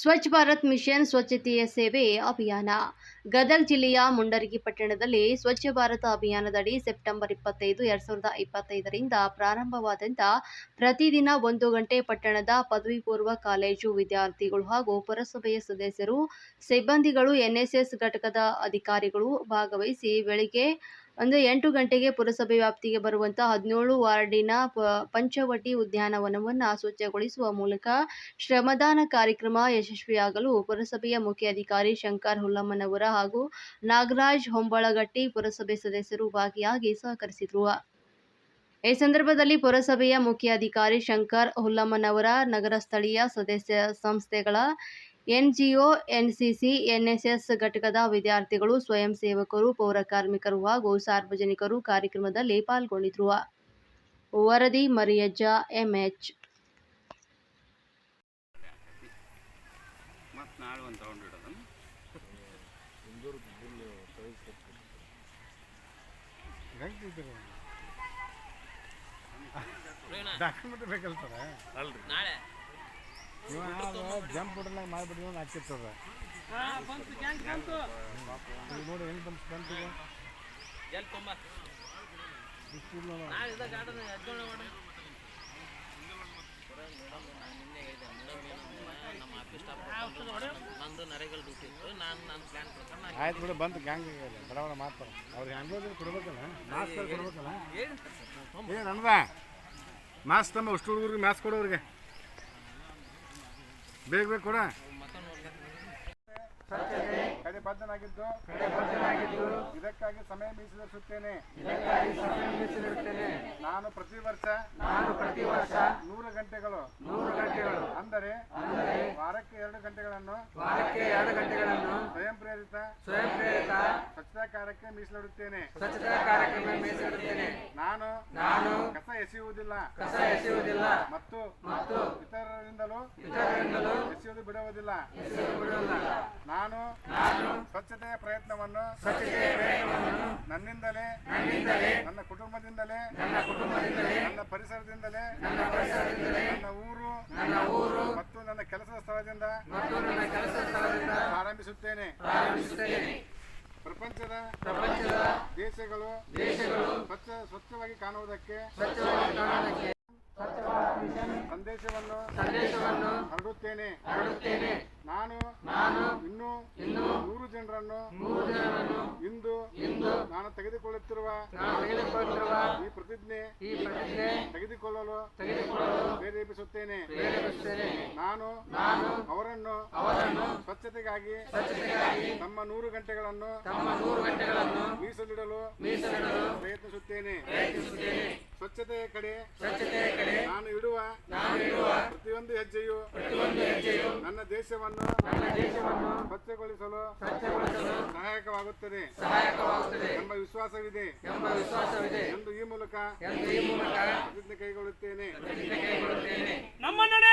Swachh Bharat mission ಸ್ವಚ್ಛತೆಯ ಸೇವೆ ಅಭಿಯಾನ. ಗದಗ ಜಿಲ್ಲೆಯ ಮುಂಡರಗಿ ಪಟ್ಟಣದಲ್ಲಿ ಸ್ವಚ್ಛ ಭಾರತ ಅಭಿಯಾನದಡಿ ಸೆಪ್ಟೆಂಬರ್ ಇಪ್ಪತ್ತೈದು, ಎರಡ್ ಸಾವಿರದ ಇಪ್ಪತ್ತೈದರಿಂದ ಪ್ರಾರಂಭವಾದಂಥ ಪ್ರತಿದಿನ ಒಂದು ಗಂಟೆ ಪಟ್ಟಣದ ಪದವಿ ಪೂರ್ವ ಕಾಲೇಜು ವಿದ್ಯಾರ್ಥಿಗಳು ಹಾಗೂ ಪುರಸಭೆಯ ಸದಸ್ಯರು, ಸಿಬ್ಬಂದಿಗಳು, ಎನ್ಎಸ್ಎಸ್ ಘಟಕದ ಅಧಿಕಾರಿಗಳು ಭಾಗವಹಿಸಿ, ಬೆಳಿಗ್ಗೆ ಒಂದು ಎಂಟು ಗಂಟೆಗೆ ಪುರಸಭೆ ವ್ಯಾಪ್ತಿಗೆ ಬರುವಂಥ ಹದಿನೇಳು ವಾರ್ಡಿನ ಪ, ಪಂಚವಟಿ ಉದ್ಯಾನವನವನ್ನು ಸ್ವಚ್ಛಗೊಳಿಸುವ ಮೂಲಕ ಶ್ರಮದಾನ ಕಾರ್ಯಕ್ರಮ ಯಶಸ್ವಿಯಾಗಲು ಪುರಸಭೆಯ ಮುಖ್ಯ ಅಧಿಕಾರಿ ಶಂಕರ್ ಹುಲ್ಲಮ್ಮನವರ ಹಾಗೂ ನಾಗರಾಜ್ ಹೊಂಬಳಗಟ್ಟಿ ಪುರಸಭೆ ಸದಸ್ಯರು ಭಾಗಿಯಾಗಿ ಸಹಕರಿಸಿದರು. ಈ ಸಂದರ್ಭದಲ್ಲಿ ಪುರಸಭೆಯ ಮುಖ್ಯ ಅಧಿಕಾರಿ ಶಂಕರ್ ಹುಲ್ಲಮ್ಮನವರ ನಗರ ಸ್ಥಳೀಯ ಸದಸ್ಯ ಸಂಸ್ಥೆಗಳ ಎನ್ಜಿಒ ಎನ್ಸಿಸಿ ಎನ್ಎಸ್ಎಸ್ ಘಟಕದ ವಿದ್ಯಾರ್ಥಿಗಳು ಸ್ವಯಂ ಸೇವಕರು ಪೌರ ಕಾರ್ಮಿಕರು ಹಾಗೂ ಸಾರ್ವಜನಿಕರು ಕಾರ್ಯಕ್ರಮದಲ್ಲಿ ಪಾಲ್ಗೊಂಡಿದ್ರು. ವರದಿ ಮರಿಯಜ್ಜ ಎಂಎಚ್. ಡಾಕ್ಯುಮೆಂಟ್ ಬೇಕಲ್ತಾರೆ ಅಲ್ರಿ. ನಾಳೆ. ಜಂಪ್ ಬಿಡಲ್ಲ ಮಾಡಿಬಿಟ್ಟು ಒಂದು ಹಾಕಿರ್ತದ ನೋಡಿ ಹೆಂಗೆ ಬಂತು ಬಂತು ಆಯ್ತು ಬಿಡು ಬಂತು ಗ್ಯಾಂಗ್ ಬಡವರ ಬಡ ಮಾಡ್ತಾರೆ ಅವ್ರಿಗೆ ಹ್ಯಾಂಡ್ ಕೊಡ್ಬೇಕಲ್ಲ ಮಾಸ್ಕ್ ಕೊಡ್ಬೇಕಲ್ಲ. ಹೇಳಿ ಏ ನನ್ನದ ಮಾಸ್ಕ್ ತಮ್ಮ ಅಷ್ಟು ಹುಡುಗರಿಗೆ ಮಾಸ್ಕ್ ಕೊಡೋರಿಗೆ. ಬೇಗ ಬೇಗ ಕೊಡ. ಕಡೆಬದ್ಧನಾಗಿದ್ದು ಇದಕ್ಕಾಗಿ ಸಮಯ ಮೀಸಲಿಡುತ್ತೇನೆ. ನಾನು ಪ್ರತಿ ವರ್ಷ ನಾನು ಪ್ರತಿ ವರ್ಷ ನೂರು ಗಂಟೆಗಳು. ನೂರು ಗಂಟೆಗಳು ಅಂದರೆ ವಾರಕ್ಕೆ ಎರಡು ಗಂಟೆಗಳನ್ನು ವಾರಕ್ಕೆ ಎರಡು ಗಂಟೆಗಳನ್ನು ಸ್ವಯಂ ಪ್ರೇರಿತ ಸ್ವಯಂ ಪ್ರೇರಿತ ಸ್ವಚ್ಛತಾ ಕಾರ್ಯಕ್ಕೆ ಮೀಸಲಿಡುತ್ತೇನೆ. ಸ್ವಚ್ಛತಾ ಕಾರ್ಯಕ್ರಮ ಮೀಸಲಿಡುತ್ತೇನೆ ನಾನು ನಾನು ಕಸ ಎಸೆಯುವುದಿಲ್ಲ. ಕಸ ಎಸೆಯುವುದಿಲ್ಲ. ಮತ್ತು ಮತ್ತು ಇತರರಿಂದಲೂ ಇತರರಿಂದಲೂ ಎಸೆಯುವುದು ಬಿಡುವುದಿಲ್ಲ ನಾನು ಸ್ವಚ್ಛತೆಯ ಪ್ರಯತ್ನವನ್ನು ನನ್ನಿಂದಲೇ ನನ್ನಿಂದಲೇ ನನ್ನ ಕುಟುಂಬದಿಂದಲೇ ನನ್ನ ಕುಟುಂಬದಿಂದಲೇ ನನ್ನ ಪರಿಸರದಿಂದಲೇ ನನ್ನ ಪರಿಸರದಿಂದಲೇ ನನ್ನ ಊರು ನನ್ನ ಊರು ಮತ್ತು ನನ್ನ ಕೆಲಸದ ಸ್ಥಳದಿಂದ ಪ್ರಾರಂಭಿಸುತ್ತೇನೆ. ಪ್ರಪಂಚದ ಪ್ರಪಂಚದ ದೇಶಗಳು ದೇಶಗಳು ಸ್ವಚ್ಛ ಸ್ವಚ್ಛವಾಗಿ ಕಾಣುವುದಕ್ಕೆ ಸಂದೇಶವನ್ನು ಸಂದೇಶವನ್ನು ಹರಡುತ್ತೇನೆ. ಹರಡುತ್ತೇನೆ. ನಾನು ನಾನು ಇನ್ನೂ ಇನ್ನೂ ನೂರು ಜನರನ್ನು ಮೂರು ಜನರನ್ನು ಇಂದು ತೆಗೆದುಕೊಳ್ಳುತ್ತಿರುವ ತೆಗೆದುಕೊಳ್ಳುತ್ತಿರುವ ಈ ಪ್ರತಿಜ್ಞೆ ಈ ಪ್ರತಿಜ್ಞೆ ತೆಗೆದುಕೊಳ್ಳಲು ತೆಗೆದುಕೊಳ್ಳಲು ಪ್ರೇರೇಪಿಸುತ್ತೇನೆ. ಪ್ರೇರೇಪಿಸುತ್ತೇನೆ. ನಾನು ನಾನು ಅವರನ್ನು ಅವರನ್ನು ಸ್ವಚ್ಛತೆಗಾಗಿ ಸ್ವಚ್ಛತೆಗಾಗಿ ತಮ್ಮ ನೂರು ಗಂಟೆಗಳನ್ನು ತಮ್ಮ ನೂರು ಗಂಟೆಗಳನ್ನು ಮೀಸಲಿಡಲು ಮೀಸಲಿಡಲು ಪ್ರಯತ್ನಿಸುತ್ತೇನೆ. ಪ್ರಯತ್ನಿಸುತ್ತೇನೆ. ಸ್ವಚ್ಛತೆಯ ಕಡೆ ಸ್ವಚ್ಛತೆಯ ಕಡೆ ನಾನು ಇಡುವ ಹೆಜ್ಜೆಯು ಪ್ರತಿಯೊಂದು ಹೆಜ್ಜೆಯು ನನ್ನ ದೇಶವನ್ನು ನನ್ನ ದೇಶವನ್ನು ಸ್ವಚ್ಛಗೊಳಿಸಲು ಸ್ವಚ್ಛಗೊಳಿಸಲು ಸಹಾಯಕವಾಗುತ್ತದೆ. ಸಹಾಯಕವಾಗುತ್ತದೆ. ಎಂಬ ವಿಶ್ವಾಸವಿದೆ. ಎಂಬ ವಿಶ್ವಾಸವಿದೆ. ಎಂದು ಈ ಮೂಲಕ ಪ್ರತಿಜ್ಞೆ ಕೈಗೊಳ್ಳುತ್ತೇನೆ. ನಮ್ಮ ನಡೆ